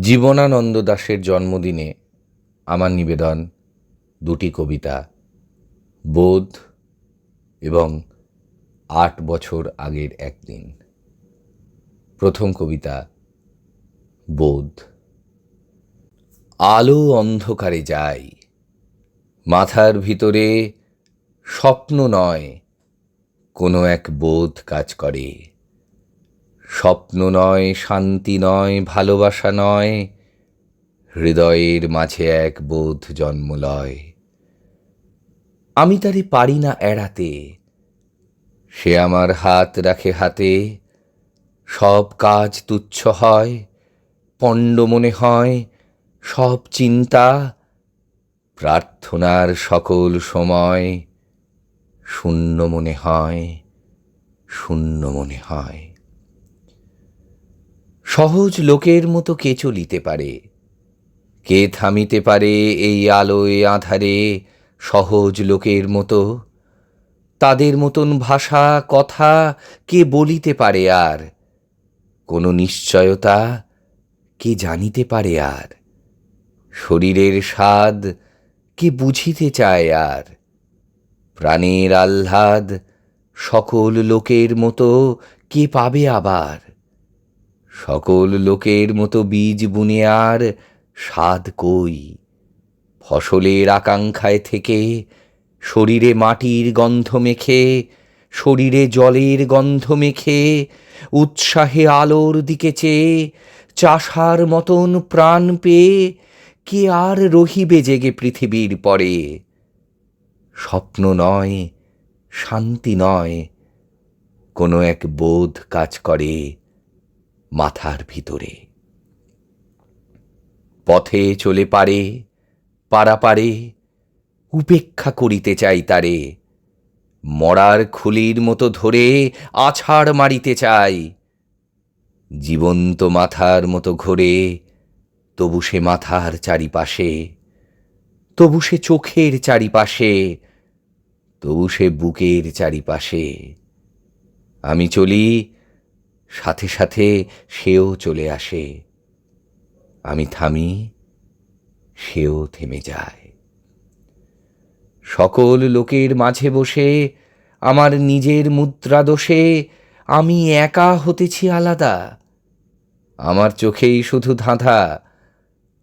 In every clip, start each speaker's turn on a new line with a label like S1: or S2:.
S1: জীবনানন্দ দাশের জন্মদিনে আমার নিবেদন দুটি কবিতা, বোধ এবং আট বছর আগের একদিন। প্রথম কবিতা, বোধ। আলো অন্ধকারে যায়, মাথার ভিতরে স্বপ্ন নয়, কোনো এক বোধ কাজ করে। স্বপ্ন নয়, শান্তি নয়, ভালোবাসা নয়, হৃদয়ের মাঝে এক বোধ জন্ম লয়। আমি তারে পারি না এড়াতে, সে আমার হাত রাখে হাতে, সব কাজ তুচ্ছ হয়, পণ্ড মনে হয়, সব চিন্তা, প্রার্থনার সকল সময়, শূন্য মনে হয়, শূন্য মনে হয়। সহজ লোকের মতো কে চলিতে পারে? কে থামিতে পারে এই আলোয় আধারে সহজ লোকের মতো? তাদের মতন ভাষা, কথা কে বলিতে পারে আর? কোনো নিশ্চয়তা কে জানিতে পারে আর? শরীরের স্বাদ কে বুঝিতে চায় আর? প্রাণের আহ্লাদ সকল লোকের মতো কে পাবে আবার? সকল লোকের মতো বীজ বুনে আর স্বাদ কই? ফসলের আকাঙ্ক্ষায় থেকে শরীরে মাটির গন্ধ মেখে, শরীরে জলের গন্ধ মেখে, উৎসাহে আলোর দিকে চেয়ে, চাষার মতন প্রাণ পেয়ে কে আর রহিবে জেগে পৃথিবীর পরে? স্বপ্ন নয়, শান্তি নয়, কোনো এক বোধ কাজ করে। মাথার ভিতরে। পথে চলে পারে, পারাপারে, উপেক্ষা করিতে চাই তারে। মরার খুলির মতো ধরে আছাড় মারিতে চাই। জীবন্ত মাথার মতো ঘোরে, তবু সে মাথার চারিপাশে, তবু সে চোখের চারিপাশে, তবু সে বুকের চারিপাশে। আমি চলি সাথে সাথে সেও চলে আসে। আমি থামি, সেও থেমে যায়। সকল লোকের মাঝে বসে, আমার নিজের মুদ্রা দোষে, আমি একা হতেছি আলাদা। আমার চোখেই শুধু ধাঁধা,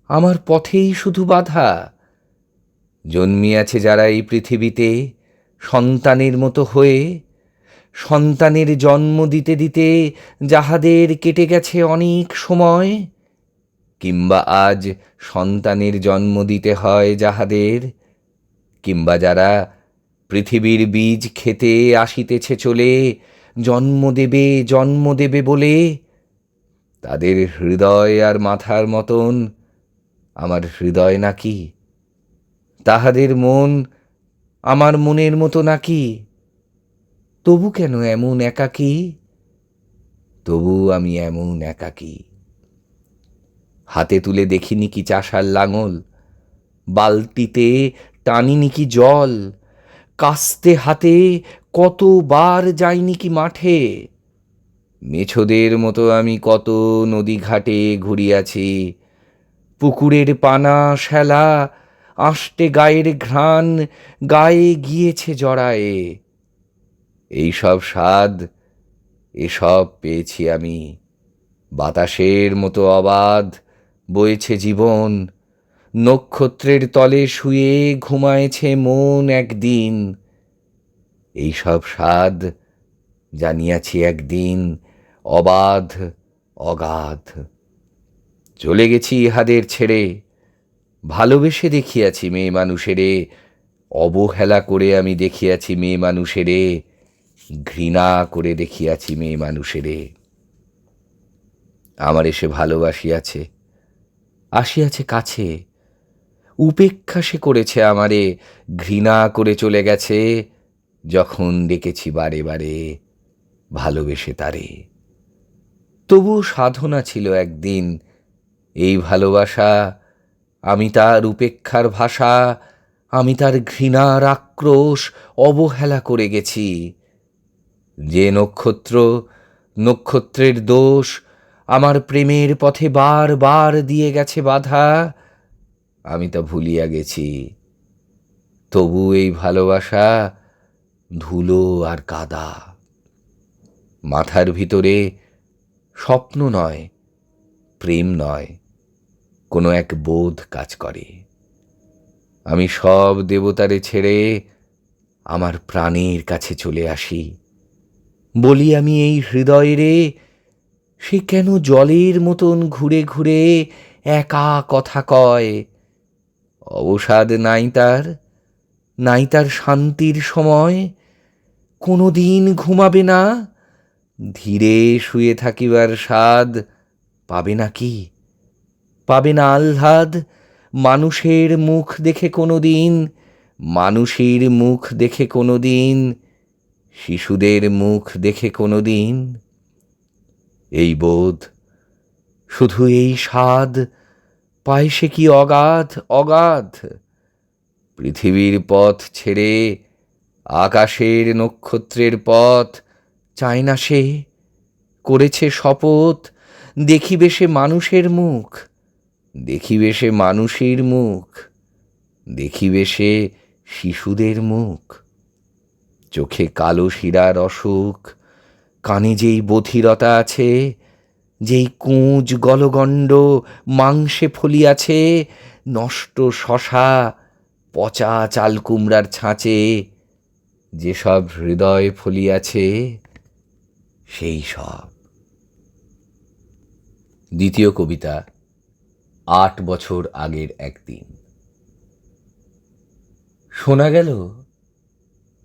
S1: আমার পথেই শুধু বাধা। জন্মিয়াছে যারা এই পৃথিবীতে, সন্তানের মতো হয়ে সন্তানের জন্ম দিতে দিতে যাহাদের কেটে গেছে অনেক সময়, কিংবা আজ সন্তানের জন্ম দিতে হয় যাহাদের, কিংবা যারা পৃথিবীর বীজ খেতে আসিতেছে চলে, জন্ম দেবে জন্ম দেবে বলে, তাদের হৃদয় আর মাথার মতন, আমার হৃদয় নাকি? তাহাদের মন আমার মনের মতো নাকি? তবু কেন এমন একাকী? তবু আমি এমন একাকী। হাতে তুলে দেখিনি কি চাষার লাঙল? বালতিতে টানিনি কি জল? কাস্তে হাতে কতবার যাইনি কি মাঠে? মেছোদের মতো আমি কত নদী ঘাটে ঘুরিয়াছি। পুকুরের পানা শ্যালা, আষ্টে গায়ের ঘ্রাণ, গায়ে গিয়েছে জড়ায়ে। এই সব স্বাদ, এসব পেয়েছি আমি। বাতাসের মতো অবাধ বয়েছে জীবন। নক্ষত্রের তলে শুয়ে ঘুমায়েছে মন একদিন। এই সব স্বাদ জানিয়াছি একদিন অবাধ অগাধ। চলে গেছি ইহাদের ছেড়ে। ভালোবেসে দেখিয়াছি মেয়ে মানুষেরে। অবহেলা করে আমি দেখিয়াছি মেয়ে মানুষেরে। ঘৃণা করে দেখিয়াছি মেয়ে মানুষেরে। আমার এসে ভালোবাসিয়াছে, আসিয়াছে কাছে। উপেক্ষা সে করেছে আমারে, ঘৃণা করে চলে গেছে, যখন ডেকেছি বারে বারে ভালোবেসে তারে। তবু সাধনা ছিল একদিন, এই ভালোবাসা, আমি তার উপেক্ষার ভাষা, আমি তার ঘৃণার আক্রোশ অবহেলা করে গেছি। যে নক্ষত্র, নক্ষত্রের দোষ আমার প্রেমের পথে বার বার দিয়ে গেছে বাধা, আমি তা ভুলিয়া গেছি। তবু এই ভালোবাসা ধুলো আর কাদা। মাথার ভিতরে স্বপ্ন নয়, প্রেম নয়, কোনো এক বোধ কাজ করে। আমি সব দেবতারে ছেড়ে আমার প্রাণের কাছে চলে আসি। বলি আমি এই হৃদয়েরে সে কেন জলের মতন ঘুরে ঘুরে একা কথা কয়? অবসাদ নাই তার নাই তার শান্তির সময় কোনো দিন ঘুমাবে না, ধীরে শুয়ে থাকিবার স্বাদ পাবে না কি? পাবে না আহ্লাদ, মানুষের মুখ দেখে কোনো দিন মানুষের মুখ দেখে কোনো দিন শিশুদের মুখ দেখে কোনো দিন এই বোধ শুধু এই স্বাদ? পায় সে কি অগাধ অগাধ? পৃথিবীর পথ ছেড়ে আকাশের নক্ষত্রের পথ চায় না সে? করেছে শপথ? দেখিবে সে মানুষের মুখ? দেখিবে সে মানুষের মুখ? দেখিবে সে শিশুদের মুখ? চোখে কালো শিরার অসুখ, কানে যেই বধিরতা আছে, যেই কুঁজ গলগণ্ড মাংসে ফলিয়াছে, নষ্ট শশা, পচা চাল কুমড়ার ছাঁচে, যেসব হৃদয় ফলিয়াছে, সেই সব। দ্বিতীয় কবিতা, আট বছর আগের একদিন। শোনা গেল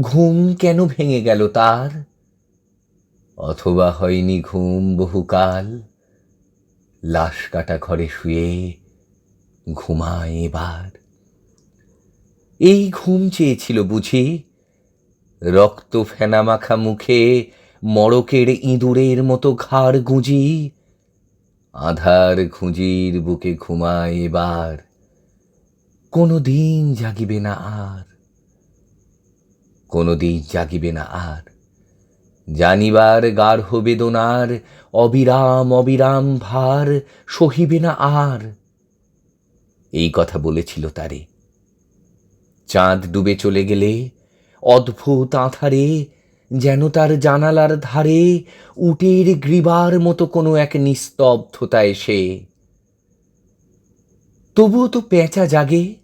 S1: ঘুম কেন ভেঙে গেল তার? অথবা হয়নি ঘুম বহুকাল? লাশ কাটা ঘরে শুয়ে ঘুমায় এবার। এই ঘুম চেয়েছিল বুঝি, রক্ত ফেনা মাখা মুখে মড়কের ইঁদুরের মতো ঘাড় গুঁজি, আধার খুঁজির বুকে ঘুমায় এবার। কোনো দিন জাগিবে না আর। কোনো দিন জাগিবে না আর। জানিবার গার্হ বেদনার অবিরাম অবিরাম ভার সহিবে না আর। এই কথা বলেছিল তারে। চাঁদ ডুবে চলে গেলে অদ্ভুত আধারে যেন তার জানালার ধারে উটের গ্রীবার মতো কোনো এক নিস্তব্ধতা এসে তবুও তো পেঁচা জাগে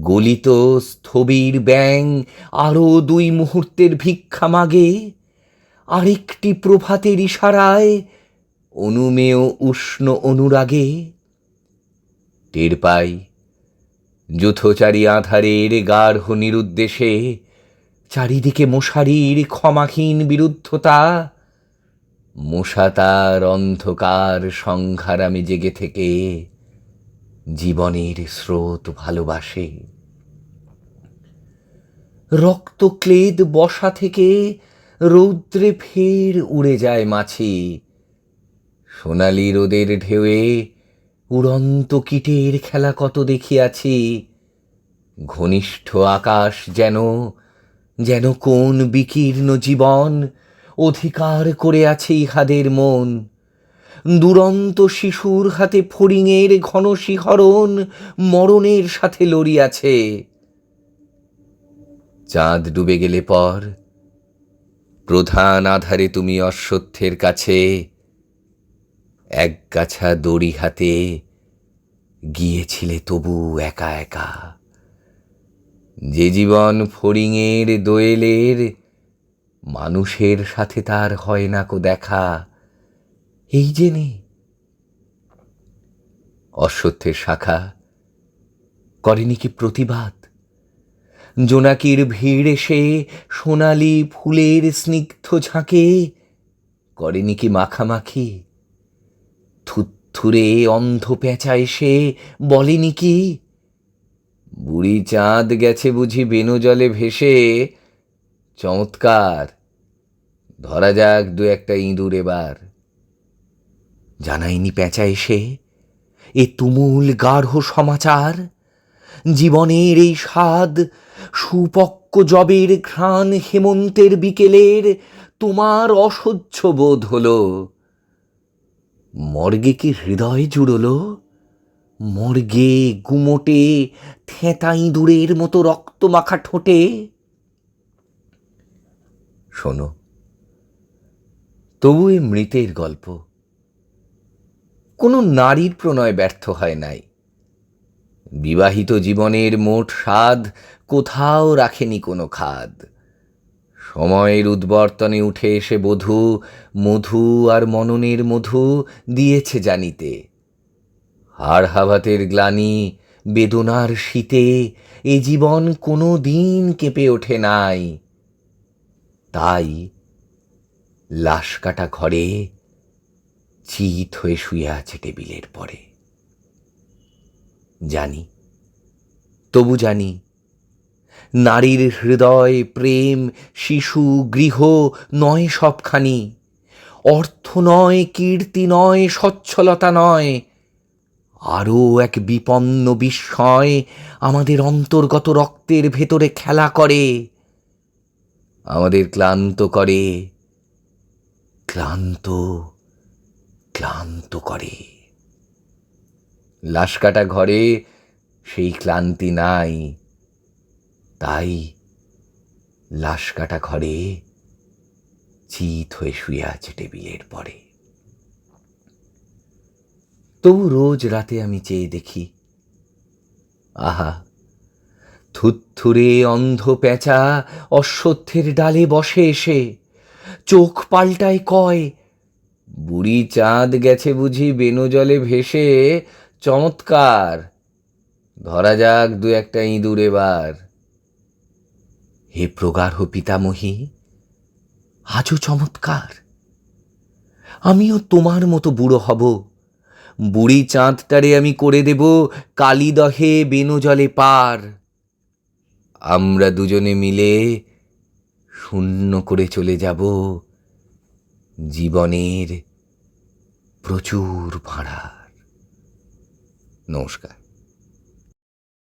S1: গলিত স্থবির ব্যাং আরও দুই মুহূর্তের ভিক্ষা মাগে, আরেকটি প্রভাতের ইশারায় অনুমেয় উষ্ণ অনুরাগে। টের পাই, যুথচারী আধারের গার্হ নিরুদ্দেশে চারিদিকে মশারির ক্ষমাহীন বিরুদ্ধতা, মশা তার অন্ধকার সংঘারামে জেগে থেকে জীবনের স্রোত ভালোবাসে। রক্তক্লেদ বসা থেকে রৌদ্রে ফের উড়ে যায় মাছি। সোনালি রোদের ঢেউয়ে উড়ন্ত কীটের খেলা কত দেখিয়াছি। ঘনিষ্ঠ আকাশ যেন যেন কোন বিকীর্ণ জীবন অধিকার করে আছে ইহাদের মন। দুরন্ত শিশুর হাতে ফড়িংয়ের ঘন শিহরণ মরণের সাথে লড়িয়াছে। চাঁদ ডুবে গেলে পর প্রধান আধারে তুমি অশ্বত্থের কাছে এক গাছা দড়ি হাতে গিয়েছিলে তবু একা একা। যে জীবন ফড়িংয়ের দোয়েলের মানুষের সাথে তার হয় না কো দেখা। এই জেনে অশ্বত্থের শাখা করেনি কি প্রতিবাদ। জোনাকির ভিড় এসে সোনালি ফুলের স্নিগ্ধ ঝাঁকে করেনি কি মাখামাখি। থুথুরে অন্ধ পেঁচা এসে বলেনি কি? বুড়ি চাঁদ গেছে বুঝি বেনু জলে ভেসে। চমৎকার। ধরা যাক দু একটা ইঁদুর এবার। জানাইনি পেঁচা এসে, এ তুমুল গাঢ় সমাচার। জীবনের এই স্বাদ, সুপক্ক জবের ঘ্রাণ হেমন্তের বিকেলের, তোমার অসহ্য বোধ হলো। মর্গে কি হৃদয় জুড়লো? মর্গে গুমোটে থেঁতা ইঁদুরের মতো রক্ত মাখা ঠোঁটে। শোনো, তবু এ মৃতের গল্প। কোনো নারীর প্রণয় ব্যর্থ হয় নাই। বিবাহিত জীবনের মোট স্বাদ কোথাও রাখেনি কোনো খাদ। সময়ের উদ্বর্তনে উঠে এসে বধূ, মধু আর মননের মধু দিয়েছে জানিতে। হাড় হাবাতের গ্লানি, বেদনার শীতে এ জীবন কোনো দিন কেঁপে ওঠে নাই। তাই লাশ কাটা ঘরে চিত হয়ে শুয়ে আছে টেবিলের পরে। জানি, তবু জানি, নারীর হৃদয়, প্রেম, শিশু, গৃহ নয় সবখানি। অর্থ নয়, কীর্তি নয়, সচ্ছলতা নয়। আরও এক বিপন্ন বিস্ময় আমাদের অন্তর্গত রক্তের ভেতরে খেলা করে। আমাদের ক্লান্ত করে। ক্লান্ত ক্লান্ত করে। লাশ কাটা ঘরে সেই ক্লান্তি নাই। তাই লাশ কাটা ঘরে চিত হয়ে শুয়ে আছে টেবিলের পরে। তবু রোজ রাতে আমি চেয়ে দেখি, আহা থুত্থুরে অন্ধ পেঁচা অশ্বত্থের ডালে বসে এসে চোখ পাল্টায় কয় বুড়ি চাঁদ গেছে বুঝি বেনু জলে ভেসে, চমৎকার। ধরা যাক দু একটা ইঁদুর এবার। হে প্রগাঢ় পিতামহী, আজও চমৎকার। আমিও তোমার মতো বুড়ো হব। বুড়ি চাঁদটারে আমি করে দেব কালিদহে বেনু জলে পার। আমরা দুজনে মিলে শূন্য করে চলে যাব। জীবনের প্রচুর ভাড়ার। নমস্কার।